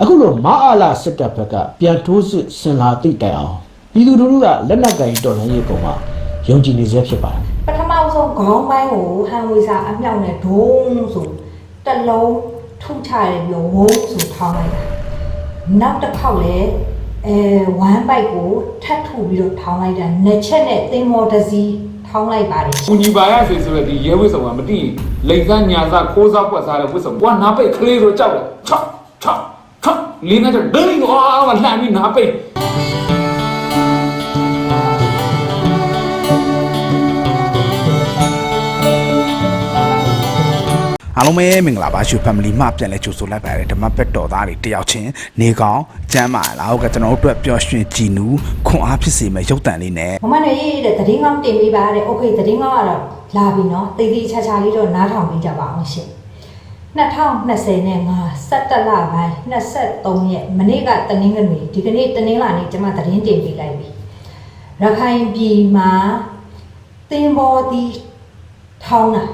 အခုလိုမအားလာစစ်တပ်ဘက်ကပြန်ထိုးစစ်ဆင်လာတိတိုင်အောင်ပြည်သူလူထုကလက်နက်ကင်တော်လှန်ရေးပုံမှာယုံကြည်နေစေဖြစ်ပါတယ်ပထမဆုံးခေါင်းပိုင်းကိုဟန်ဝေစာအမြောက်နဲ့ဒုံးဆိုတစ်လုံးထုချရတယ်ပြီးတော့ဝုန်းဆိုထောင်းလိုက်တာနောက်တစ်ခေါက်လည်းအဲဝမ်းပိုက်ကိုထပ်ထူပြီးတော့ထောင်းလိုက်တာနှစ်ချက်နဲ့သင်္ဘောတစ်စီးထောင်းလိုက်ပါတယ်ပူညီပါရစေဆိုတဲ့ဒီရဲဝစ်ဆောင်ကမတိရင်လိန်စားညာစားခိုးစားပွက်စားတဲ့ဝစ်ဆောင်ဘွာနာပိတ်ကလေးဆိုကြောက်တယ်ချော့ချော့ချော့ လေးနဲ့တော့ဒိန်းအော်လှန်ပြီးနားပိတ်အားလုံးပဲမင်္ဂလာပါရှူ family မှပြန်လဲကြိုဆိုလိုက်ပါတယ်ဓမ္မဘက်တော်သားတွေတယောက်ချင်းနေကောင်းကျမ်းမာလားဟုတ်ကဲ့ကျွန်တော်တို့အတွက်ပျော်ရွှင်ကြည်နူးခွန်အားဖြစ်စေမယ့်ရုပ်တံလေးနဲ့မမနဲ့ရေးတဲ့သတင်းကောင်းတင်ပေးပါတဲ့ okay သတင်းကောင်းကတော့လာပြီနော်တိတ်တိချာချာလေးတော့နားထောင်ပေးကြပါအောင်ရှင် 2020နဲ့5 17လပိုင်း23ရက်မနေ့ကတနင်္ဂနွေဒီကနေ့တနင်္လာနေ့ကျွန်မသတင်းတင်ပေးလိုက်ပြီရခိုင်ပြည်မှာတင်ပေါ်တီထောင်းတာ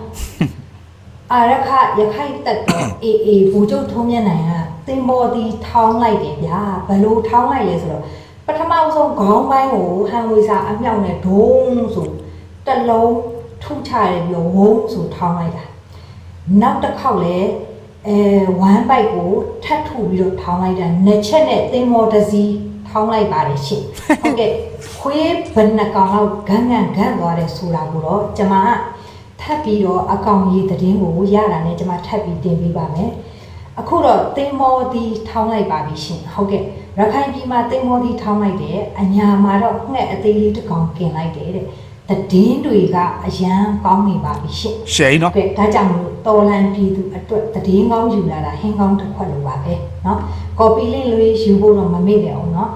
အာရခရခိုင်တက်တော့အေးအေးဘူကျုပ်ထုံးမြတ်နိုင်ကတင်ပေါ်တီထောင်းလိုက်တယ်ဗျာဘလို့ထောင်းလိုက်လဲဆိုတော့ပထမဆုံးခေါင်းပိုင်းကိုဟန်ဝေစာအမြောက်နဲ့ဒုံးဆိုတစ်လုံးထုချရတယ်ပြီးတော့ဝုန်းဆိုထောင်းလိုက်တာ နောက်တစ်ခေါက်လည်းအဲဝမ်းပိုက်ကိုထပ်ထူပြီးတော့ထောင်းလိုက်တာနှစ်ချက်နဲ့တင်ပေါ်တစ်စီးထောင်းလိုက်ပါတယ်ရှင်ဟုတ်ကဲ့ခွေးဘယ်နှကောင်လောက်ဂန်းဂန်းဂန်းသွားတယ်ဆိုတာကိုတော့ကျွန်မကထပ်ပြီးတော့အကောင်ကြီးသတင်းကိုရတာနဲ့ကျွန်မထပ်ပြီးတင်ပေးပါမယ်အခုတော့တင်မောတီထောင်းလိုက်ပါပြီရှင်ဟုတ်ကဲ့ရခိုင်ပြည်မှာတင်မောတီထောင်းလိုက်တယ်အညာမှာတော့ငှက်အသေးလေးတစ်ကောင်กินလိုက်တယ်တဲ့ သတင်းတွေကအရန်ကောင်းနေပါပြီရှင် ရှယ်နော် ကဲဒါကြောင့်မလို့တော်လန်ပြည်သူအတွက်သတင်းကောင်းယူလာတာဟင်းကောင်းတစ်ခွက်လိုပါပဲเนาะကော်ပီလင့်လေးယူဖို့တော့မမေ့တယ်အောင်เนาะ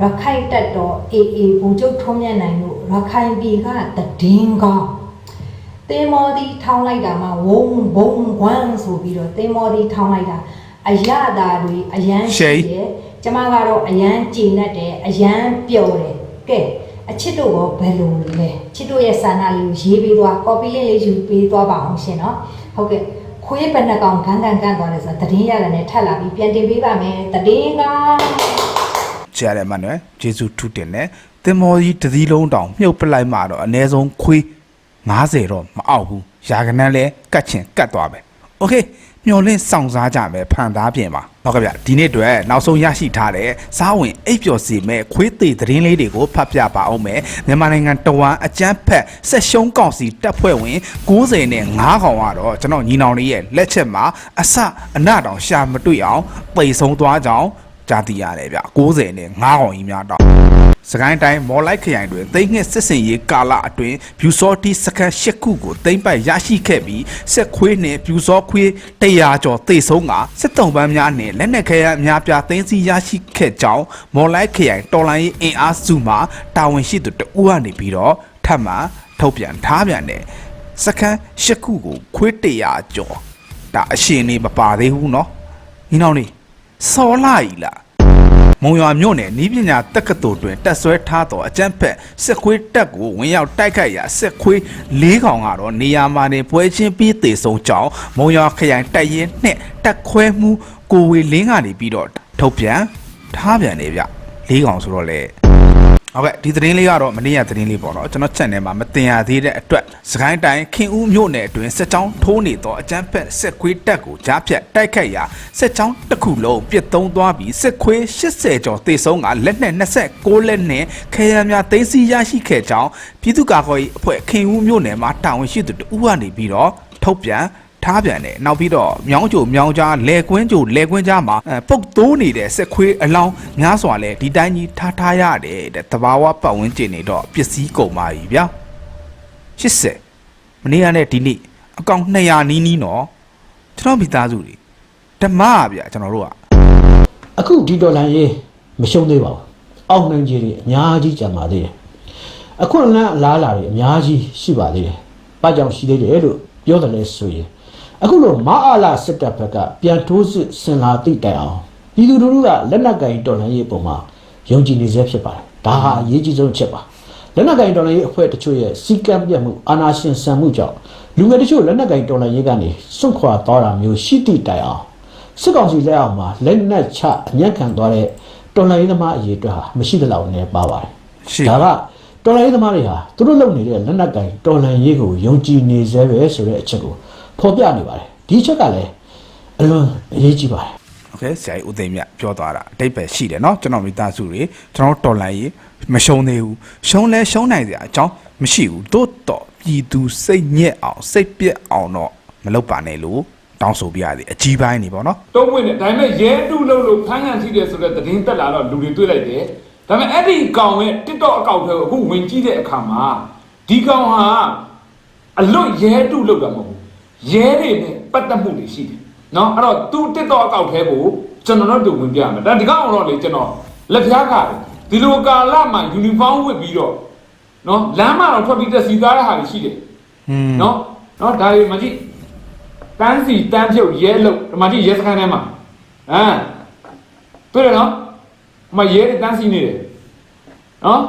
ရခိုင်တက်တော့အေးအေးဘူကျုပ်ထုံးမြတ်နိုင်လို့ရခိုင်ပြည်ကသတင်းကောင်း တင်မော်ဒီထောင်းလိုက်တာမှဝုံဘုံဝမ်ဆိုပြီးတော့တင်မော်ဒီထောင်းလိုက်တာအရသာတွေအရန်တယ်ကျမကတော့အရန်ကြည်နဲ့တယ်အရန်ပျော်တယ်ကဲ အချစ်တို့ဘောဘယ်လိုလဲချစ်တို့ရဲ့စာနာလေးကိုရေးပေးသွားကော်ပီလင့်လေးယူပေးသွားပါအောင်ရှင်နော်ဟုတ်ကဲ့ခွေးဘယ်နှကောင်ခန်းခန်းကန်းသွားလဲဆိုတော့တည်င်းရတယ်နဲ့ထပ်လာပြီးပြန်တင်ပေးပါမယ်တည်င်းက ချရတယ်မနော်ဂျေစုထုတင်နဲ့တင်မော်ကြီးတစ်စီးလုံးတောင်မြုပ်ပလိုက်မှတော့အ ਨੇ ဆုံးခွေး90တော့မအောင်ဘူးရာကနန်းလဲကတ်ချင်ကတ်သွားပဲโอเค မျော်လင့်စောင့်စားကြမယ်ဖန်သားပြင်ပါဟုတ်ကဲ့ဗျဒီနေ့အတွက်နောက်ဆုံးရရှိထားတဲ့စားဝင်အိပ်ပျော်စီမဲ့ခွေးသေးသတင်းလေးတွေကိုဖတ်ပြပါအောင်မယ်မြန်မာနိုင်ငံတဝမ်းအကျန်းဖက်ဆက်ရှုံးကောင်စီတပ်ဖွဲ့ဝင်90နဲ့9ခေါင်ကတော့ကျွန်တော်ညီနောင်လေးရဲ့လက်ချက်မှာအစအနတောင်ရှာမတွေ့အောင်ပိတ်ဆုံးသွားကြောင်းကြားသိရတယ်ဗျ90နဲ့9ခေါင်ကြီးများတော့ စကိုင်းတိုင်းမော်လိုက်ခရိုင်တွင်သိန်းငှက်စစ်စင်ရေးကာလအတွင်းဗျူစောတီစကန်၈ခုကိုသိမ်းပိုက်ရရှိခဲ့ပြီးဆက်ခွေးနှင့်ဗျူစောခွေး100ကျော်သေဆုံးကစစ်တုံးပန်းများနှင့်လက်နက်ခဲယမ်းအများပြားသိမ်းဆည်းရရှိခဲ့ကြောင်းမော်လိုက်ခရိုင်တော်လိုင်းရေးအင်အားစုမှတာဝန်ရှိသူတဦးကနေပြီးတော့ထပ်မံထုတ်ပြန်ထားပြန်တယ်စကန်၈ခုကိုခွေး100ကျော်ဒါအရှင်နေမပါသေးဘူးเนาะညီနောင်လေးစောလာကြီးလား မုံရွာမြို့နယ်နီးပညာတက္ကသိုလ်တွင်တက်ဆွဲထားသောအကြမ်းဖက်စစ်ခွေးတပ်ကိုဝင်ရောက်တိုက်ခိုက်ရာစစ်ခွေး၄ကောင်ကတော့နေရာမှာနေပွဲချင်းပြီးတေဆုံးကြောင်းမုံရွာခရိုင်တပ်ရင်းနှင့်တက်ခွဲမှုကိုဝေလင်းကနေပြီးတော့ထုတ်ပြန်ထားပြန်နေဗျ၄ကောင်ဆိုတော့လေ ဟုတ်ကဲ့ဒီသတင်းလေးကတော့မနေ့ကသတင်းလေးပေါ့နော်ကျွန်တော် channel မှာမတင်ရသေးတဲ့အတွက်စကိုင်းတိုင်းခင်ဦးမြို့နယ်အတွင်းစစ်ကြောင်းထိုးနေသောအကြမ်းဖက်စစ်ခွေးတပ်ကိုကြားဖြတ်တိုက်ခိုက်ရာစစ်ကြောင်းတစ်ခုလုံးပြစ်သုံးသွားပြီးစစ်ခွေး80ကျော်တေဆုံးကလက်နက်26လက်နဲ့ခဲယမ်းများသိမ်းဆည်းရရှိခဲ့ကြောင်းပြည်သူ့ကာကွယ်ရေးအဖွဲ့ခင်ဦးမြို့နယ်မှာတာဝန်ရှိသူတဦးကနေပြီးတော့ထုတ်ပြန် ထားပြန်တယ်နောက်ပြီးတော့မြောင်းကြိုမြောင်းကြားလဲကွင်းကြိုလဲကွင်းကြားမှာအဲပုတ်တိုးနေတဲ့စက်ခွေးအလောင်းများစွာလဲဒီတိုင်းကြီးထားထားရတယ်တဲ့တဘာဝပတ်ဝန်းကျင်နေတော့ပစ္စည်းကုန်ပါပြီဗျာ80မနေ့ကနဲ့ဒီနေ့အကောင်200နီးနီးနော်ကျွန်တော်မိသားစုတွေဓမ္မอ่ะဗျာကျွန်တော်တို့ကအခုဒီတော်လှန်ရေးမရှုံးသေးပါဘူးအောက်နိုင်ကြီးတွေအများကြီးကြံပါသေးတယ်အခုလမ်းအလားအလာတွေအများကြီးရှိပါသေးတယ်ဘာကြောင့်ရှိသေးတယ်လို့ပြောတယ်လဲဆိုရင် အခုလိုမအားလာစစ်တပ်ဘက်ကပြန်ထိုးစစ်ဆင်လာတိတိုင်အောင်ပြည်သူလူထုကလက်နက်ကင်တော်လှန်ရေးပုံမှာယုံကြည်နေစေဖြစ်ပါတယ်ဒါဟာအရေးကြီးဆုံးအချက်ပါလက်နက်ကင်တော်လှန်ရေးအဖွဲ့တချို့ရဲ့စီကံပြတ်မှုအာဏာရှင်ဆန်မှုကြောင့်လူငယ်တချို့လက်နက်ကင်တော်လှန်ရေးကနေစွန့်ခွာသွားတာမျိုးရှိတိတိုင်အောင်စစ်ကောင်စီလက်အောက်မှာလက်နက်ချအညံ့ခံသွားတဲ့တော်လှန်ရေးသမားအရေးအတွက်ဟာမရှိသလောက်နဲ့ပါပါတယ်ရှိဒါကတော်လှန်ရေးသမားတွေဟာသူတို့လုပ်နေတဲ့လက်နက်ကင်တော်လှန်ရေးကိုယုံကြည်နေစေပဲဆိုတဲ့အချက်ကို ဖော်ပြနေပါတယ်ဒီအချက်ကလည်းအလွန်အရေးကြီးပါတယ် โอเคဆရာကြီးဦးသိမ်းမြတ်ပြောသွားတာအတိတ်ပဲရှိတယ်เนาะကျွန်တော်မိသားစုတွေကျွန်တော်တော်လန်ရေးမရှုံးသေးဘူးရှုံးလဲရှုံးနိုင်စရာအကြောင်းမရှိဘူးတိုးတော့ပြည်သူစိတ်ညစ်အောင်စိတ်ပြက်အောင်တော့မလုပ်ပါနဲ့လို့တောင်းဆိုပြရသေးအကြီးပိုင်းနေပေါ့เนาะ တုံးဝင်တယ်ဒါပေမဲ့ရဲတူလို့လို့ဖမ်းခံထိတယ်ဆိုတဲ့သတင်းတက်လာတော့လူတွေတွေ့လိုက်တယ်ဒါပေမဲ့အဲ့ဒီကောင်ရဲ့ TikTok အကောင့်ထဲကိုအခုဝင်ကြည့်တဲ့အခါမှာဒီကောင်ဟာအလွတ်ရဲတူလို့တာမဟုတ်ဘူး ရဲတွေနဲ့ပတ်သက်မှုတွေရှိတယ်နော်အဲ့တော့သူ TikTok အကောင့်ထဲကိုကျွန်တော်တို့ဝင်ပြရမယ်ဒါဒီကောင်တော့လေကျွန်တော်လက်ဖျားကဒီလိုကာလမှာယူနီဖောင်းဝတ်ပြီးတော့နော်လမ်းမှာတော့ထွက်ပြီးတက်စီသားတဲ့ဟာတွေရှိတယ်อืมနော်နော်ဒါတွေမကြည့်တန်းစီတန်းဖြုတ်ရဲလို့ဒီမှာကြည့်ရဲစခန်းထဲမှာဟမ်တွေ့ရနော်ဒီမှာရဲတွေတန်းစီနေတယ်နော်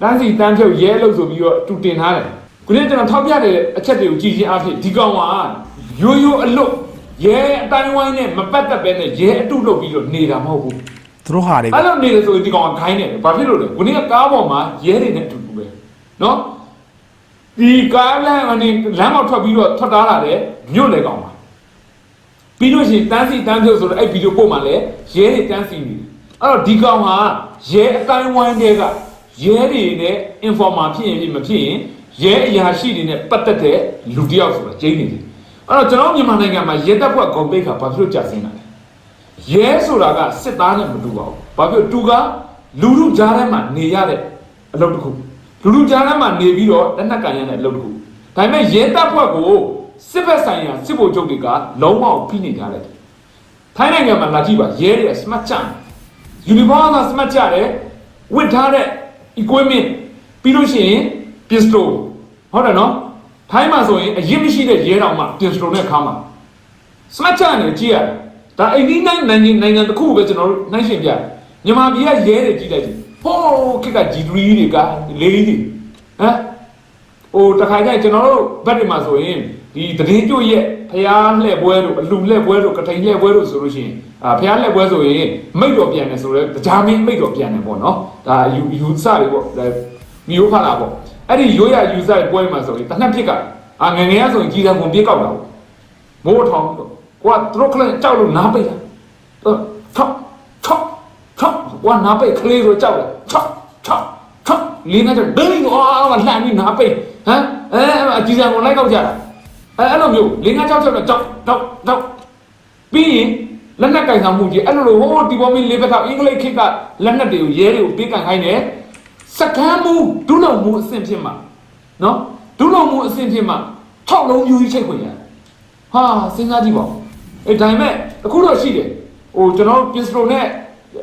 တန်းစီတန်းဖြုတ်ရဲလို့ဆိုပြီးတော့တူတင်ထားတယ် ခုနကကျွန်တော်ထောက်ပြတဲ့အချက်တွေကိုကြည့်ချင်းအဖြစ်ဒီကောင်ကရိုးရိုးအလွတ်ရဲအတိုင်းဝိုင်းနဲ့မပတ်သက်ပဲနဲ့ရဲအတုလုပ်ပြီးတော့နေတာမဟုတ်ဘူးသူတို့ဟာတွေအဲ့လိုနေတယ်ဆိုရင်ဒီကောင်ကခိုင်းတယ်ဘာဖြစ်လို့လဲခုနကကားပေါ်မှာရဲတွေနဲ့အတူတူပဲနော်ဒီကားလမ်းအနေလမ်းပေါ်ထွက်ပြီးတော့ထွက်တာလာတယ်မြို့လေကောင်ပါပြီးလို့ရှိရင်တန်းစီတန်းဖြုတ်ဆိုတော့အဲ့ဗီဒီယိုပို့မှလည်းရဲတွေတန်းစီနေတယ်အဲ့တော့ဒီကောင်ဟာရဲအတိုင်းဝိုင်းတွေကရဲတွေနဲ့ informer ဖြစ်ရင်ဖြစ်မဖြစ်ရင် ရဲအရာရှိတွေနဲ့ပတ်သက်တဲ့လူတစ်ယောက်ဆိုတာကျင်းနေတယ်အဲ့တော့ကျွန်တော်မြန်မာနိုင်ငံမှာရဲတပ်ဖွဲ့ဂုံတိတ်ခါဘာဖြစ်လို့ကြာစင်းတာလဲရဲဆိုတာကစစ်သားနဲ့မတူပါဘူး။ဘာဖြစ်လို့တူကလူလူကြားထဲမှာနေရတဲ့အလုပ်တစ်ခုလူလူကြားထဲမှာနေပြီးတော့လက်နက်ကန်ရတဲ့အလုပ်တစ်ခုဒါပေမဲ့ရဲတပ်ဖွဲ့ကိုစစ်ဘက်ဆိုင်ရာစစ်ဗိုလ်ချုပ်တွေကလုံးဝဖိနေကြတယ်။ထိုင်းနိုင်ငံမှာလာကြည့်ပါရဲတွေကစမတ်ချန်ယူနီဖောင်းကစမတ်ချတယ်ဝတ်ထားတဲ့ equipment ပြီးလို့ရှိရင် pistol ဟုတ်တယ်နော်ထိုင်းမှာဆိုရင်အရင်မရှိတဲ့ရဲတော်မှာ pistol နဲ့ခါမှာစမတ်ချန်နေကြည့်ရတယ်ဒါအိန္ဒိယနိုင်ငံနိုင်ငံတစ်ခုပဲကျွန်တော်တို့နှိုင်းရှင်ပြတယ်မြန်မာပြည်ကရဲတွေကြည့်လိုက်ကြည့်ဟိုးခက်က G3 တွေကလေးတွေဟမ်ဟိုတခါကျရင်ကျွန်တော်တို့ဘက်တွေမှာဆိုရင်ဒီတည်င်းကျွတ်ရဲ့ဖျားလှဲ့ပွဲတို့အလူလှဲ့ပွဲတို့ကထိန်လှဲ့ပွဲတို့ဆိုလို့ရှိရင်အာဖျားလှဲ့ပွဲဆိုရင်မိတ်တော်ပြန်တယ်ဆိုတော့တရားမင်းမိတ်တော်ပြန်တယ်ပေါ့နော်ဒါယူယူစတွေပေါ့ဒါမျိုးဖလာပေါ့ အဲ့ဒီရိုးရယူစပွဲမှာဆိုရင်တစ်နှစ်ဖြစ်ကအာငယ်ငယ်ကဆိုရင်ကြီးစားကုန်ပြစ်ကောက်တာပေါ့မိုးထောင်ပြီးတော့ကိုကသူတို့ကလည်းကြောက်လို့နားပိတ်တာတော့ချောက်ချောက်ချောက်ကိုကနားပိတ်ကလေးဆိုကြောက်တယ်ချောက်ချောက်ချောက်လင်းနေတဲ့ဒင်းကိုအာမလှမ်းပြီးနားပိတ်ဟမ်အဲအကြီးစံကိုလိုက်ကောက်ကြတာအဲအဲ့လိုမျိုးလင်းကချောက်ချောက်တော့ကြောက်ကြောက်ကြောက်ပြီးရင်လက်နက်ကင်ဆောင်မှုကြီးအဲ့လိုလိုဟိုးဒီပေါ်မင်းလေးဘက်ကအင်္ဂလိပ်ခေတ်ကလက်နက်တွေကိုရဲတွေကိုပေးကန်ခိုင်းတယ် စကမ်းမှုဒုလုံမှုအဆင့်ဖြစ်မှာနော်ဒုလုံမှုအဆင့်ဖြစ်မှာ6လုံးယူကြီးချိတ်ခွင့်ရတယ်ဟာစဉ်းစားကြည့်ပါဦးအဲဒါပေမဲ့အခုတော့ရှိတယ်ဟိုကျွန်တော်ပစ္စတိုနဲ့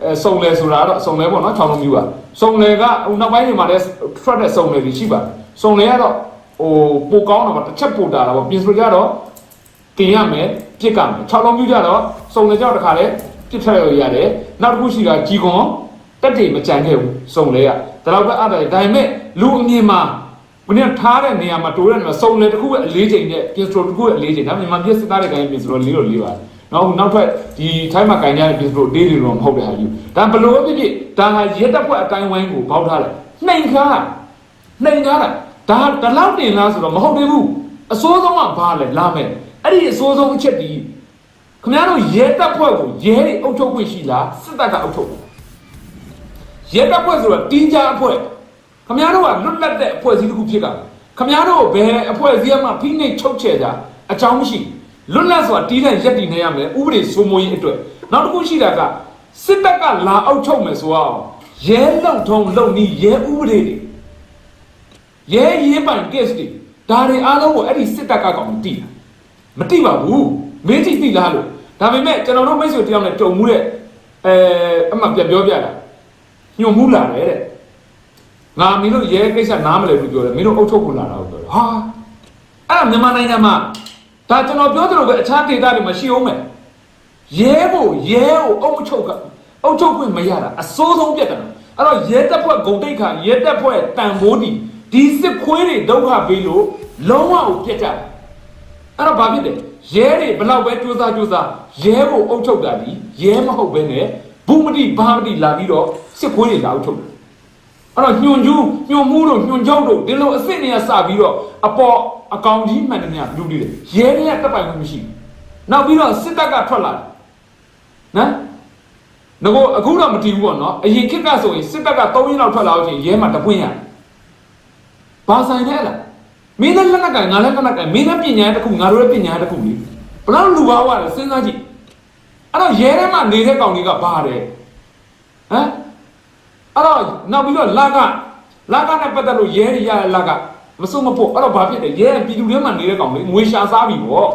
အဲစုံလဲဆိုတာတော့စုံလဲပေါ့နော်6လုံးမျိုးကစုံလဲကဟိုနောက်ပိုင်းတွေမှာလည်းထွက်တဲ့စုံလဲတွေရှိပါတယ်စုံလဲကတော့ဟိုပိုကောင်းတော့တစ်ချက်ပိုတာတာပေါ့ပစ္စတိုကြတော့တင်ရမယ်ပြစ်ကမယ်6လုံးမျိုးကြတော့စုံလဲကြောက်တခါလဲပြစ်ထည့်ရရတယ်နောက်တစ်ခုရှိတာကြီးခွန် တက်တွေမကြံခဲ့ဘူးစုံလဲကဒါတော့ပဲအဲ့ဒါဒါပေမဲ့လူအမြင်မှာဘယ်နဲ့ထားတဲ့နေရာမှာတိုးတဲ့နေရာစုံလေတစ်ခုရဲ့အလေးချိန်နဲ့ပစ္စတိုတစ်ခုရဲ့အလေးချိန်ဒါမြန်မာပြည်စစ်သားတွေတိုင်းပစ္စတိုလေးတော့လေးပါတယ်နောက်နောက်ထပ်ဒီထိုင်းမှာကင်ကြတဲ့ပစ္စတိုတေးတွေတော့မဟုတ်တဲ့ဟာယူဒါဘလို့ဖြစ်ဖြစ်ဒါဟာရဲတပ်ဖွဲ့အတိုင်းဝိုင်းကိုပေါက်ထားတယ်နှိမ်ခါနှိမ်ခါတာဒါတလောက်တင်လားဆိုတော့မဟုတ်သေးဘူးအစိုးဆုံးကဘာလဲလာမယ်အဲ့ဒီအစိုးဆုံးအချက်ဒီခင်ဗျားတို့ရဲတပ်ဖွဲ့ကိုရဲတွေအုပ်ချုပ်ခွင့်ရှိလားစစ်တပ်ကအုပ်ချုပ် ရဲတပ်ဖွဲ့ဆိုတာတင်းကြအဖွဲ့ခမားတို့ကလွတ်လပ်တဲ့အဖွဲ့အစည်းတစ်ခုဖြစ်ကခမားတို့ဘယ်အဖွဲ့အစည်းမှဖိနှိပ်ချုပ်ချယ်ကြအကြောင်းမရှိလွတ်လပ်စွာတီးတဲ့ရက်တည်နေရမယ်ဥပဒေစိုးမိုးရေးအတွက်နောက်တစ်ခုရှိတာကစစ်တပ်ကလာအောက်ချုပ်မယ်ဆိုအောင်ရဲလုံထုံလုံနီးရဲဥပဒေတွေရဲရေးပိုင် case တွေဒါတွေအားလုံးကိုအဲ့ဒီစစ်တပ်ကကောင်မတီးတာမတီးပါဘူးမင်းကြည့်သိလားလို့ဒါပေမဲ့ကျွန်တော်တို့မိတ်ဆွေတယောက်နဲ့ကြုံမှုတဲ့အဲအမှပြန်ပြောပြတာ ညှို့မှုလာတယ်တဲ့ငါမင်းတို့ရဲကိစ္စနားမလဲဘူးပြောတယ်မင်းတို့အုပ်ချုပ်ဖို့လာတာကိုပြောတယ်ဟာအဲ့ဒါမြန်မာနိုင်ငံမှာဒါကျွန်တော်ပြောသလိုပဲအခြားဒေသတွေမှာရှိအောင်မယ်ရဲဖို့ရဲကိုအုပ်ချုပ်ကအုပ်ချုပ်ခွင့်မရတာအစိုးဆုံးပြတ်တယ်အဲ့တော့ရဲတပ်ဖွဲ့ဂုံတိတ်ခါရဲတပ်ဖွဲ့တန်ဖိုးတီဒီစစ်ခွေးတွေဒုက္ခပေးလို့လုံးဝကိုပြတ်ကြတယ်အဲ့တော့ဘာဖြစ်လဲရရဲတွေဘလောက်ပဲကြိုးစားကြိုးစားရဲကိုအုပ်ချုပ်တာဒီရဲမဟုတ်ပဲနဲ့ ဘူးမတိဘာမတိလာပြီးတော့စစ်ခွေးတွေလာအုပ်ချုပ်တယ်အဲ့တော့ညွန်ကျူးညွန်မှုတို့ညွန်ကြောက်တို့ဒီလိုအစ်စ်နေရစပြီးတော့အပေါ်အကောင်ကြီးမှန်တယ်များလူတွေရဲတွေကတက်ပိုင်မှုမရှိဘူးနောက်ပြီးတော့စစ်တပ်ကထွက်လာတယ်နော်ငါကအခုတော့မတည်ဘူးပေါ့နော်အရင်ခေတ်ကဆိုရင်စစ်တပ်က3ရက်လောက်ထွက်လာလို့ချင်းရဲမှာတပွင့်ရဘာဆိုင်လဲလားမင်းလည်းလက်နက်ကင်ငါလည်းလက်နက်ကင်မင်းလည်းပညာတစ်ခုငါတို့လည်းပညာတစ်ခုလေဘလောက်လူပါဝါလဲစဉ်းစားကြည့် အဲ့တော့ရဲထဲမှာနေတဲ့ကောင်တွေကဘာတယ်ဟမ်အဲ့တော့နောက်ပြီးတော့လာကလာကနဲ့ပတ်သက်လို့ရဲတွေရတဲ့လာကမစုံမဖို့အဲ့တော့ဘာဖြစ်လဲရဲပြည်သူတွေမှာနေတဲ့ကောင်လေငွေရှာစားပြီပေါ့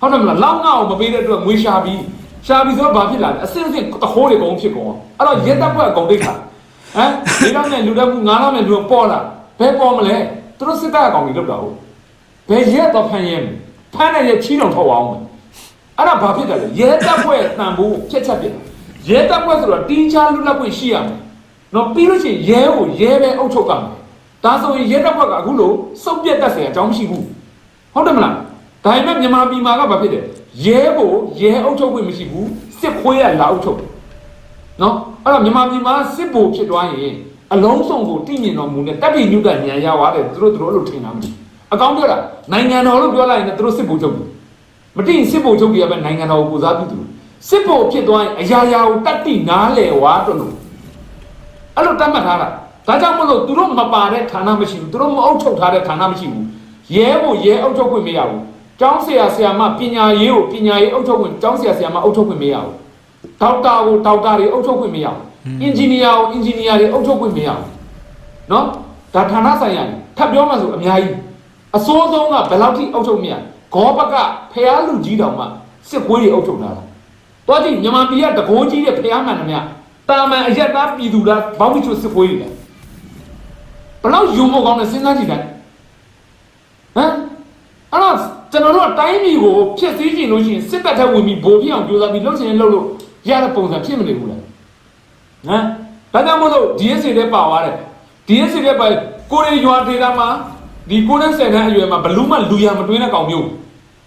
ဟုတ်တယ်မလားလောက်ငါအောင်မပေးတဲ့အတွက်ငွေရှာပြီးရှာပြီးဆိုတော့ဘာဖြစ်လာလဲအစင်းစင်းတခိုးတွေကုန်ဖြစ်ကုန်အဲ့တော့ရဲတပ်ဖွဲ့အကုန်တိတ်ခါဟမ်ဒီတော့နဲ့လူတက်မှုငါးတော့နဲ့လူပေါ်လာဘယ်ပေါ်မလဲသူတို့စစ်တပ်အကောင်ကြီးလောက်တာဟုတ်ဘယ်ရဲတော့ဖမ်းရဲမလဲဖမ်းတဲ့ရဲချီးတော်ထောက်အောင်မယ် အဲ့ဒါဘာဖြစ်တယ်လဲရဲတပ်ဖွဲ့တန်ဖိုးဖြက်ချက်ပြတယ်ရဲတပ်ဖွဲ့ဆိုတော့တင်းချလွတ်လပ်ခွင့်ရှိရမယ်နော်ပြီးလို့ရှိရင်ရဲကိုရဲပဲအုပ်ချုပ်ကမှာဒါဆိုရင်ရဲတပ်ဖွဲ့ကအခုလိုစုပ်ပြတ်တတ်စရာအကြောင်းမရှိဘူးဟုတ်တယ်မလားဒါပေမဲ့မြန်မာပြည်မှာကဘာဖြစ်တယ်ရဲကိုရဲအုပ်ချုပ်ခွင့်မရှိဘူးစစ်ခွေးကလာအုပ်ချုပ်တယ်နော်အဲ့တော့မြန်မာပြည်မှာစစ်ဘိုလ်ဖြစ်သွားရင်အလုံးစုံကိုတည်မြင်တော်မူတဲ့တပ်ပြည်ညုတ်တညံရပါတယ်သူတို့သူတို့အဲ့လိုထင်တာမရှိအကောင်းပြောတာနိုင်ငံတော်လို့ပြောလိုက်ရင်သူတို့စစ်ဘိုလ်ချုပ်တယ် မတည်ရင်စစ်ဗိုလ်ချုပ်ကြီးကပဲနိုင်ငံတော်ကိုကိုစားပြုသူစစ်ဗိုလ်ဖြစ်သွားရင်အရာရာကိုတတ်တိနားလေဝါတော့လို့အဲ့လိုတတ်မှတ်ထားတာဒါကြောင့်မလို့သူတို့မပါတဲ့ဌာနမရှိဘူးသူတို့မအုပ်ချုပ်ထားတဲ့ဌာနမရှိဘူးရဲကိုရဲအုပ်ချုပ်ခွင့်မရဘူးကျောင်းဆရာဆရာမပညာရေးကိုပညာရေးအုပ်ချုပ်ခွင့်ကျောင်းဆရာဆရာမအုပ်ချုပ်ခွင့်မရဘူးဒေါက်တာကိုဒေါက်တာတွေအုပ်ချုပ်ခွင့်မရဘူးအင်ဂျင်နီယာကိုအင်ဂျင်နီယာတွေအုပ်ချုပ်ခွင့်မရဘူးနော်ဒါဌာနဆိုင်ရာထပ်ပြောမှဆိုအများကြီးအစိုးဆုံးကဘယ်လောက်ထိအုပ်ချုပ်မရ ဂောဘကဖះလူကြီးတောင်မှစစ်ကွေးတွေအုပ်ချုပ်ထားတာတော့ကြည့်မြန်မာပြည်ကတကိုးကြီးတဲ့ဖះမှန်တယ်မြတာမန်အရက်သားပြည်သူလားဘောင်းမီချိုစစ်ကွေးတွေလားဘယ်လောက်ယူမကောင်းလဲစဉ်းစားကြည့်လိုက်ဟမ်အဲ့တော့ကျွန်တော်တို့ကတိုင်းပြည်ကိုဖြစ်စည်းကြည့်လို့ရှိရင်စစ်တပ်ထက်ဝင်ပြီးဗိုလ်ပြအောင်ကြိုးစားပြီးလှုပ်ရှင်လှုပ်လို့ရတဲ့ပုံစံဖြစ်မနေဘူးလားဟမ်ဒါကြောင့်မို့လို့ DSA တဲ့ပါသွားတယ် DSA တဲ့ပါကိုရီရွာဒေတာမှာဒီကိုနဲ့ဆယ်တန်းအရွယ်မှာဘလူးမလူရမတွင်းတဲ့ကောင်မျိုး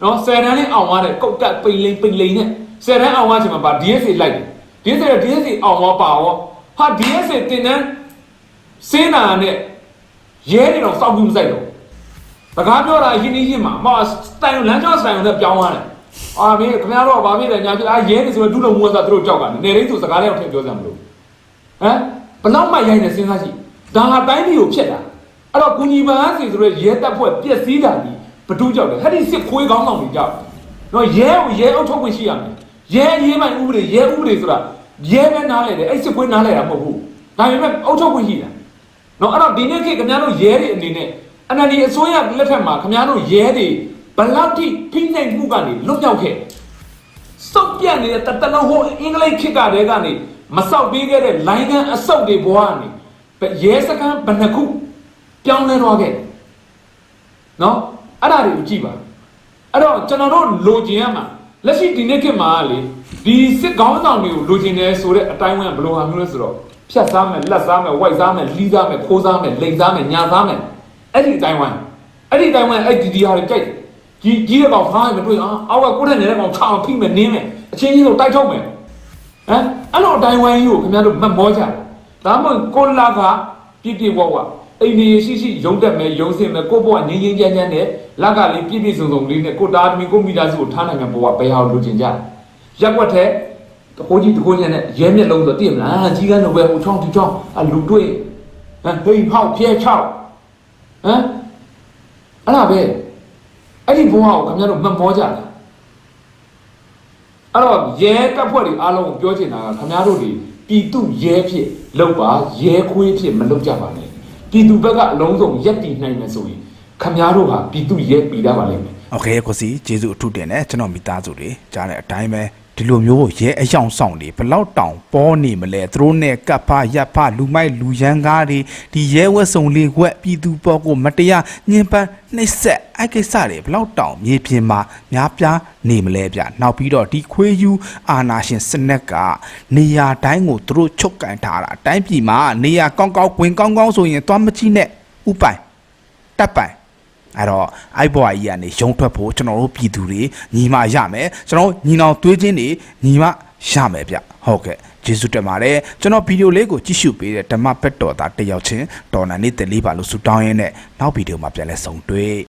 နော်ဆယ်တန်းလေးအောင်သွားတယ်ကုတ်ကတ်ပိန်လိန်ပိန်လိန်နဲ့ဆယ်တန်းအောင်သွားချိန်မှာပါ DSA လိုက်တယ် DSA DSA အောင်သွားပါရောဟာ DSA တင်တန်းစင်းနာနဲ့ရဲတွေတော့စောက်ပြီးမဆိုင်တော့စကားပြောတာရင်းနှီးရင်းမှာမစတိုင်လမ်းကြောင်းစတိုင်နဲ့ပြောင်းသွားတယ်အာမင်းခင်ဗျားတို့ကဘာဖြစ်လဲညာဖြစ်အာရဲနေဆိုတော့ဒုလုံမွေးစားသူတို့ကြောက်ကနေနေတိုင်းဆိုစကားလေးတော့ထည့်ပြောစရာမလိုဟမ်ဘလောက်မှရိုက်နေစဉ်းစားကြည့်ဒါဟာတိုင်းပြည်ကိုဖျက်တာအဲ့တော့ကုညီပန်းစီဆိုရဲရဲတပ်ဖွဲ့ပြက်စီးတာဒီ ဘဒုကြောက်တယ်ဟဲ့ဒီစစ်ခွေးကောင်းဆောင်တွေကြောက်နော်ရဲကိုရဲအုပ်ထုတ်ခွင့်ရှိရမယ်ရဲရေးမှန်ဥပဒေရဲဥပဒေဆိုတာရဲပဲနားလဲတယ်အဲ့စစ်ခွေးနားလဲတာမဟုတ်ဘူးဒါပေမဲ့အုပ်ထုတ်ခွင့်ရှိတာနော်အဲ့တော့ဒီနေ့ခေတ်ခင်ဗျားတို့ရဲတွေအနေနဲ့အနန္ဒီအစိုးရလက်ထက်မှာခင်ဗျားတို့ရဲတွေဘလောက်ထိဖိနှိပ်မှုကနေလွတ်မြောက်ခဲ့စုပ်ပြတ်နေတဲ့တတလုံးဟိုအင်္ဂလိပ်ခေတ်ကတည်းကနေမဆောက်ပေးခဲ့တဲ့လိုင်းကန်အဆုတ်တွေဘွားကနေရဲစခန်းဘယ်နှခုပြောင်းလဲသွားခဲ့နော် အဲ့ဒါတွေကိုကြည့်ပါအဲ့တော့ကျွန်တော်တို့လိုချင်ရမှာလက်ရှိဒီနေ့ခေတ်မှာလေဒီစစ်ကောင်းဆောင်တွေကိုလိုချင်တယ်ဆိုတဲ့အတိုင်းဝန်းဘယ်လိုဟာမျိုးလဲဆိုတော့ဖြတ်စားမယ်လက်စားမယ်ဝိုက်စားမယ်လီးစားမယ်ခိုးစားမယ်လိန်စားမယ်ညာစားမယ်အဲ့ဒီအတိုင်းဝန်းအဲ့ဒီအတိုင်းဝန်းအဲ့ဒီဒီဟာတွေကြိုက်ကြီးကြီးတဲ့ကောင်ဖားရင်မတွေ့အောင်အောက်ကကိုယ်ထက်နေတဲ့ကောင်ချအောင်ဖိမယ်နင်းမယ်အချင်းချင်းတို့တိုက်ထုတ်မယ်ဟမ်အဲ့လိုအတိုင်းဝိုင်းကြီးကိုခင်ဗျားတို့မတ်မောကြတယ်ဒါမှမဟုတ်ကိုလာကပြည့်ပြည့်ဝဝ အိမ်နေရှိရှိရုံတက်မယ်ရုံစင်မယ်ကိုဘဝငင်းငင်းကြမ်းကြမ်းနဲ့လက်ကလေးပြည့်ပြည့်စုံစုံလေးနဲ့ကိုတာသမီကိုမိသားစုကိုထားနိုင်မယ်ဘဝဘယ်ဟာလိုချင်ကြလဲရက်ွက်တဲ့တကိုကြီးတကိုညံနဲ့ရဲမျက်လုံးဆိုတည်မလားကြီးကန်းတော့ပဲဟိုချောင်းဒီချောင်းအလူတွေ့ဟမ်ဟိဟောက်ဖျဲချောက်ဟမ်အဲ့ဒါပဲအဲ့ဒီဘဝကိုခင်ဗျားတို့မတ်မောကြတယ်အဲ့တော့ရဲတပ်ဖွဲ့တွေအားလုံးကိုပြောချင်တာကခင်ဗျားတို့တွေပြည်သူရဲဖြစ်လောက်ပါရဲခွေးဖြစ်မလောက်ကြပါနဲ့ ပြည်သူဘက်ကအလုံးစုံရက်တည်နိုင်မယ်ဆိုရင်ခင်ဗျားတို့ဟာပြည်သူရဲပြည်တာပါလိမ့်မယ် โอเคကိုစီကျေးဇူးအထူးတင်တယ်ကျွန်တော်မိသားစုတွေကြားတဲ့အတိုင်းပဲ ဒီလိုမျိုးရဲအယောင်ဆောင်တွေဘလောက်တောင်ပေါ်နေမလဲသူတို့နဲ့ကပ်ဖရပ်ဖလူမိုက်လူရန်ကားတွေဒီရဲဝက်စုံလေးဝက်ပြည်သူပေါ်ကိုမတရားညှဉ်းပန်းနှိပ်စက်အဲ့ကိစ္စတွေဘလောက်တောင်မြေပြင်မှာများပြားနေမလဲဗျနောက်ပြီးတော့ဒီခွေးယူအာနာရှင်စနက်ကနေရာတိုင်းကိုသူတို့ချုပ်ကန်ထားတာတိုင်းပြည်မှာနေရာကောင်းကောင်းဝင်ကောင်းကောင်းဆိုရင်သွားမကြည့်နဲ့ဥပိုင်တပ်ပိုင် အဲ့တော့အိုက်ဘွားကြီးကနေရုံထွက်ဖို့ကျွန်တော်တို့ပြည်သူတွေညီမရမယ်ကျွန်တော်ညီနောင်သွေးချင်းတွေညီမရမယ်ဗျဟုတ်ကဲ့ကျေးဇူးတင်ပါတယ်ကျွန်တော်ဗီဒီယိုလေးကိုကြည့်ရှုပေးတဲ့ဓမ္မပက်တော်သားတစ်ယောက်ချင်းတော်နန်နေတယ်လေးပါလို့ဆုတောင်းရင်းနဲ့နောက်ဗီဒီယိုမှာပြန်လဲဆုံတွေ့